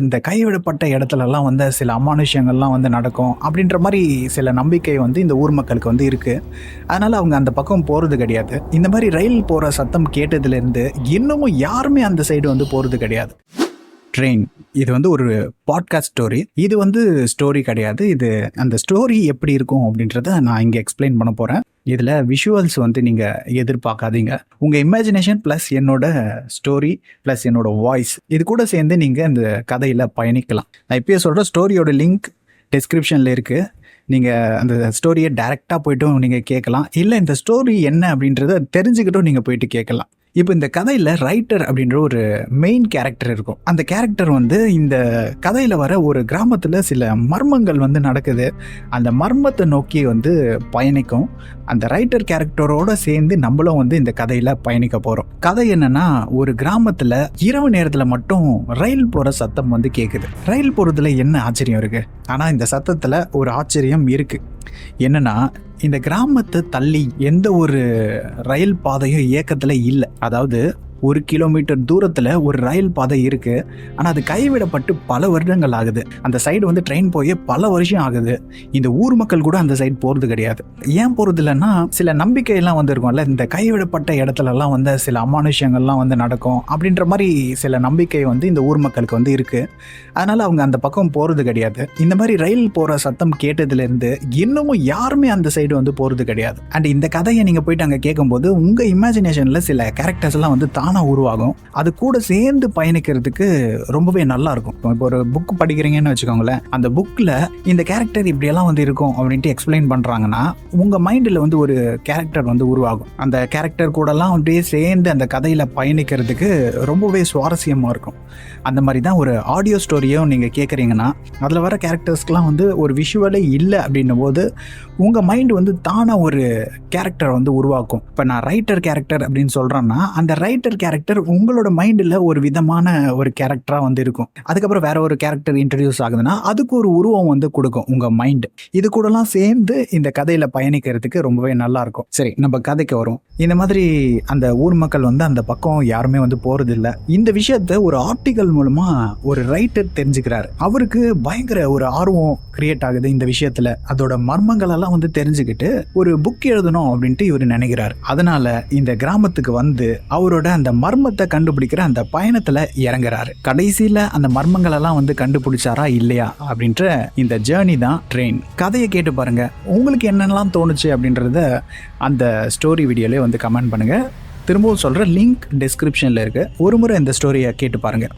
இந்த கைவிடப்பட்ட இடத்துலலாம் வந்து சில அமானுஷ்யங்கள்லாம் வந்து நடக்கும் அப்படின்ற மாதிரி சில நம்பிக்கை வந்து இந்த ஊர் மக்களுக்கு வந்து இருக்குது அதனால் அவங்க அந்த பக்கம் போகிறது கிடையாது. இந்த மாதிரி ரயில் போகிற சத்தம் கேட்டதுலேருந்து இன்னமும் யாருமே அந்த சைடு வந்து போகிறது கிடையாது. ட்ரெயின் இது வந்து ஒரு பாட்காஸ்ட் ஸ்டோரி இது வந்து ஸ்டோரி கிடையாது. இது அந்த ஸ்டோரி எப்படி இருக்கும் அப்படின்றத நான் இங்கே எக்ஸ்பிளைன் பண்ண போகிறேன் இதில் விஷுவல்ஸ் வந்து நீங்கள் எதிர்பார்க்காதீங்க. உங்கள் இமேஜினேஷன் ப்ளஸ் என்னோட ஸ்டோரி ப்ளஸ் என்னோட வாய்ஸ் இது கூட சேர்ந்து நீங்கள் இந்த கதையில் பயணிக்கலாம். நான் இப்பயே சொல்கிற ஸ்டோரியோட லிங்க் டிஸ்கிரிப்ஷனில் இருக்குது நீங்கள் அந்த ஸ்டோரியை டைரெக்டாக போய்ட்டும் நீங்கள் கேட்கலாம். இல்லை இந்த ஸ்டோரி என்ன அப்படின்றத தெரிஞ்சுக்கிட்டும் நீங்கள் போயிட்டு கேட்கலாம். இப்போ இந்த கதையில் ரைட்டர் அப்படின்ற ஒரு மெயின் கேரக்டர் இருக்கும். அந்த கேரக்டர் வந்து இந்த கதையில் வர ஒரு கிராமத்தில் சில மர்மங்கள் வந்து நடக்குது. அந்த மர்மத்தை நோக்கி வந்து பயணிக்கும். அந்த ரைட்டர் கேரக்டரோட சேர்ந்து நம்மளும் வந்து இந்த கதையில் பயணிக்க போகிறோம் கதை என்னென்னா ஒரு கிராமத்தில் இரவு நேரத்தில் மட்டும் ரயில் போகிற சத்தம் வந்து கேட்குது ரயில் போகிறதுல என்ன ஆச்சரியம் இருக்குது ஆனால் இந்த சத்தத்தில் ஒரு ஆச்சரியம் இருக்குது என்னென்னா இந்த கிராமத்தை தள்ளி எந்த ஒரு ரயில் பாதையும் இயக்கத்தில் இல்லை. அதாவது ஒரு கிலோமீட்டர் தூரத்தில் ஒரு ரயில் பாதை இருக்கு. ஆனால் அது கைவிடப்பட்டு பல வருடங்கள் ஆகுது. அந்த சைடு வந்து ட்ரெயின் போய் பல வருஷம் ஆகுது. இந்த ஊர் மக்கள் கூட அந்த சைடு போகிறது கிடையாது. ஏன் போகிறது இல்லைன்னா சில நம்பிக்கையெல்லாம் வந்திருக்கும்ல. இந்த கைவிடப்பட்ட இடத்துலலாம் வந்து சில அமானுஷங்கள்லாம் வந்து நடக்கும் அப்படின்ற மாதிரி சில நம்பிக்கை வந்து இந்த ஊர் மக்களுக்கு வந்து இருக்குது அதனால் அவங்க அந்த பக்கம் போகிறது கிடையாது. இந்த மாதிரி ரயில் போகிற சத்தம் கேட்டதுலேருந்து இன்னமும் யாருமே அந்த சைடு வந்து போகிறது கிடையாது. அண்ட் இந்த கதையை நீங்கள் போயிட்டு அங்கே கேட்கும்போது உங்கள் இமேஜினேஷனில் சில கேரக்டர்ஸ் எல்லாம் வந்து தானாக உருவாகும். அது கூட சேர்ந்து பயணிக்கிறதுக்கு ரொம்பவே நல்லா இருக்கும். இப்போ ஒரு புக் படிக்கிறீங்கன்னு வச்சுக்கோங்களேன். அந்த புக்கில் இந்த கேரக்டர் இப்படியெல்லாம் வந்து இருக்கும் அப்படின்ட்டு எக்ஸ்பிளைன் பண்ணுறாங்கன்னா உங்கள் மைண்டில் வந்து ஒரு கேரக்டர் வந்து உருவாகும். அந்த கேரக்டர் கூடலாம் அப்படியே சேர்ந்து அந்த கதையில் பயணிக்கிறதுக்கு ரொம்பவே சுவாரஸ்யமாக இருக்கும். அந்த மாதிரி தான் ஒரு ஆடியோ ஸ்டோரியும் நீங்கள் கேட்குறீங்கன்னா அதில் வர கேரக்டர்ஸ்க்கெலாம் வந்து ஒரு விஷுவலே இல்லை அப்படின்னும் போது உங்கள் மைண்டு வந்து தானாக ஒரு கேரக்டர் வந்து உருவாக்கும். இப்போ நான் ரைட்டர் கேரக்டர் அப்படின்னு சொல்கிறேன்னா அந்த ரைட்டர் கேரக்டர் உங்களோட மைண்டில் ஒரு விதமான ஒரு கேரக்டராக வந்து இருக்கும். அதுக்கப்புறம் வேற ஒரு கேரக்டர் இன்ட்ரடியூஸ் ஆகுதுன்னா அதுக்கு ஒரு உருவம் வந்து கொடுக்கும் உங்கள் மைண்டு இது கூடலாம் சேர்ந்து இந்த கதையில் பயணிக்கிறதுக்கு ரொம்பவே நல்லா இருக்கும். சரி நம்ம கதைக்கு வரும். இந்த மாதிரி அந்த ஊர் மக்கள் வந்து அந்த பக்கம் யாருமே வந்து போகிறதில்ல இந்த விஷயத்த ஒரு ஆர்டிகல் மூலமாக ஒரு ரைட்டர் தெரிஞ்சுக்கிறாரு. அவருக்கு பயங்கர ஒரு ஆர்வம் கிரியேட் ஆகுது இந்த விஷயத்தில். அதோட மர்மங்களெல்லாம் வந்து தெரிஞ்சுக்கிட்டு ஒரு புக் எழுதணும் அப்படின்ட்டு இவர் நினைக்கிறார். அதனால இந்த கிராமத்துக்கு வந்து அவரோட அந்த மர்மத்தை கண்டுபிடிக்கிற அந்த பயணத்தில் இறங்குறாரு. கடைசியில் அந்த மர்மங்கள் எல்லாம் வந்து கண்டுபிடிச்சாரா இல்லையா அப்படின்ற இந்த ஜேர்னி தான் ட்ரெயின் கதையை கேட்டு பாருங்க. உங்களுக்கு என்னென்னலாம் தோணுச்சு அப்படின்றத அந்த ஸ்டோரி வீடியோலேயே வந்து கமெண்ட் பண்ணுங்க. திரும்பவும் சொல்கிற லிங்க் டிஸ்கிரிப்ஷனில் இருக்குது ஒரு முறை இந்த ஸ்டோரியை கேட்டு பாருங்கள்